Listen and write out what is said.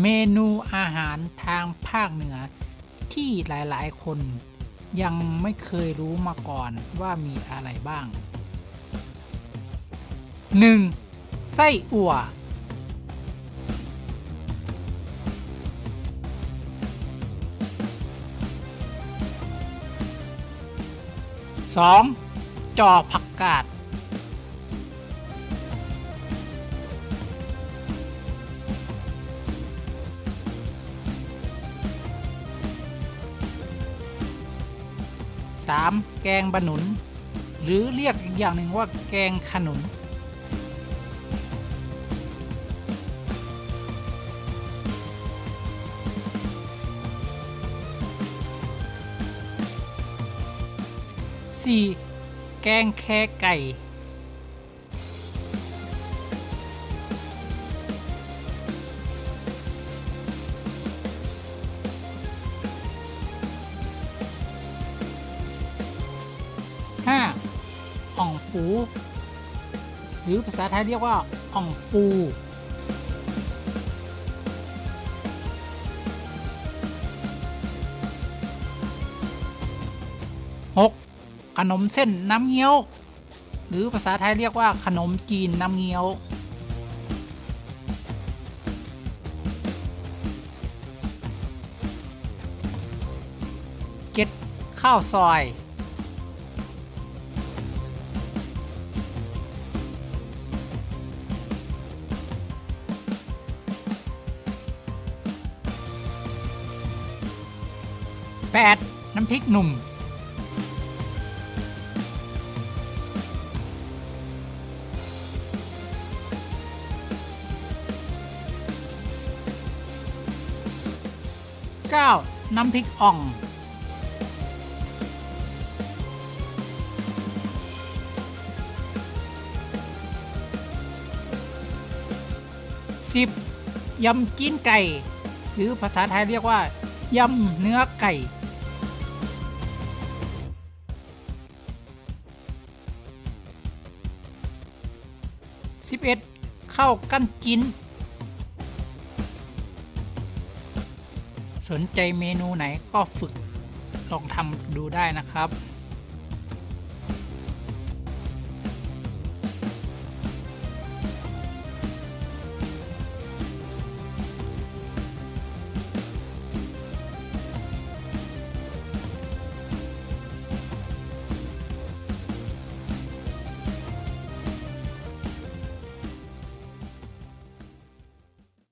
เมนูอาหารทางภาคเหนือ ที่หลายๆ คนยังไม่เคยรู้มาก่อนว่ามีอะไรบ้าง 1. ไส้อั่ว 2. จอผักกาด 3. แกงบะหนุน หรือเรียกอีกอย่างหนึ่งว่าแกงขนุน 4. แกงแคไก่ อ่องปู หรือภาษาไทยเรียกว่าอ่องปู 6. ขนมเส้นน้ำเงี้ยว หรือภาษาไทยเรียกว่าขนมจีนน้ำเงี้ยวเจ็ดข้าวซอย 8. น้ำพริกหนุ่ม 9. น้ำพริกอ่อง 10. ยำจีนไก่ หรือภาษาไทยเรียกว่ายำเนื้อไก่ 11. ข้ากั้นกิน สนใจเมนูไหนก็ฝึกลองทำดูได้นะครับ